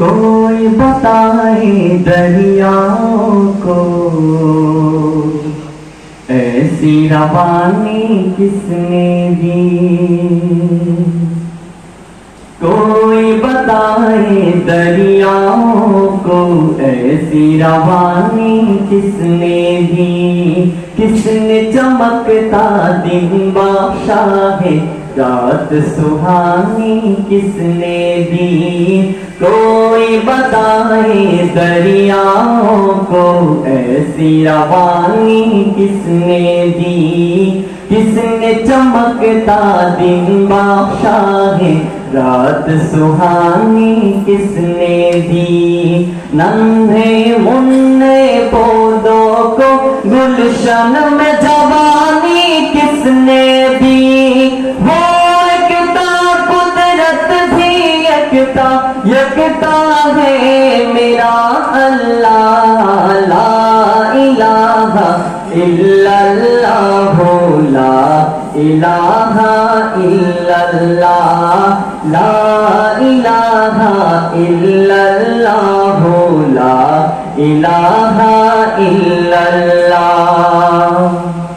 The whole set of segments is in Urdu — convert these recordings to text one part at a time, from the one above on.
کوئی بتائے دریاؤں کو؟ ایسی روانی کس نے دی؟ کوئی بتائے دریاؤں کو؟ ایسی روانی کس نے دی؟ کس نے چمکتا دن بخشا ہے رات سہانی کس نے دی؟ کوئی بتائے دریاؤں کو ایسی روانی کس نے دی؟ کس نے چمکتا دن بخشا ہے رات سہانی کس نے دی؟ ننھے مننے پودوں کو گلشن ہے میرا اللہ لا الہ الا اللہ لا الہ الا اللہ لا الہ الا اللہ لا الہ الا اللہ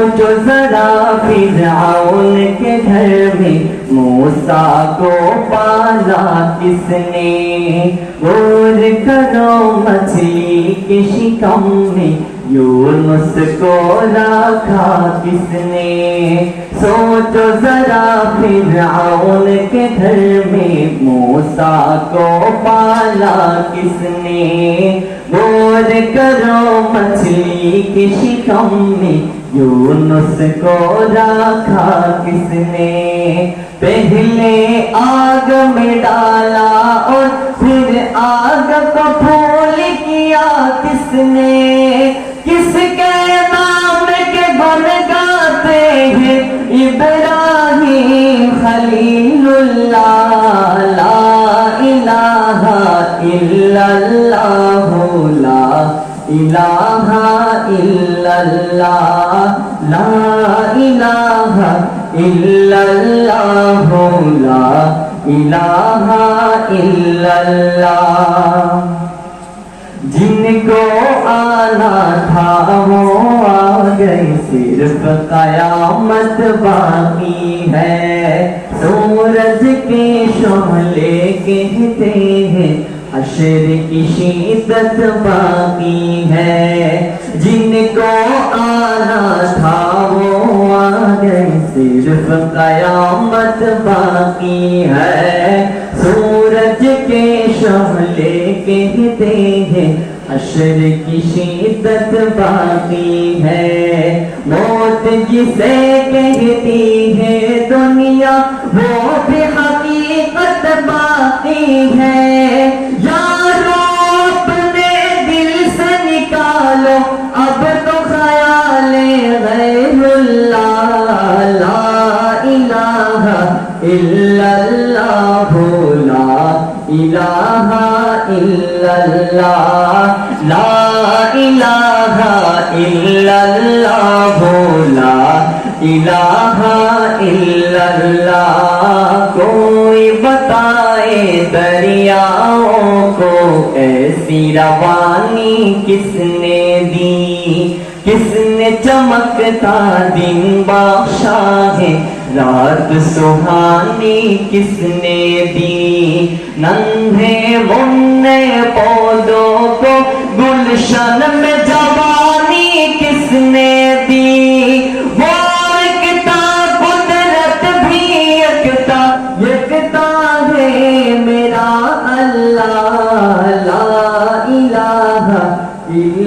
سوچو ذرا فرعون کے گھر میں، موسیٰ کو پالا کس نے؟ غور کرو مچھلی کے شکم میں، یونس کو رکھا کس نے؟ سوچو ذرا فرعون کے گھر میں، موسیٰ کو پالا کس نے؟ غور کرو مچھلی کے شکم میں یونس کو رکھا کس نے؟ پہلے آگ میں ڈالا اور پھر آگ کو پھول کیا کس نے؟ کس کے نام کے گن گاتے ہیں؟ ابراہیم خلیل اللہ، لا الہ الا اللہ لا الہ الا اللہ لا الہ الا اللہ لا الہ الا اللہ جن کو آنا تھا وہ آ گئے صرف قیامت باقی ہے سورج کے شعلے کہتے ہیں حشر کی شدت باقی ہے۔ جن کو آنا تھا وہ آ گئے صرف قیامت باقی ہے۔ سورج کے شعلے کہتے ہیں، حشر کی شدت باقی ہے۔ موت جسے کہتی ہے دنیا، وہ بھی حقیقت باقی ہے۔ الہ الا اللہ لا الہ الا اللہ لا الہ الا اللہ لا الہ الا اللہ کوئی بتائے دریاؤں کو ایسی روانی کس نے دی؟ کس نے چمکتا دن بخشا ہے رات سہانی کس نے دی ننھے مننے پودوں کو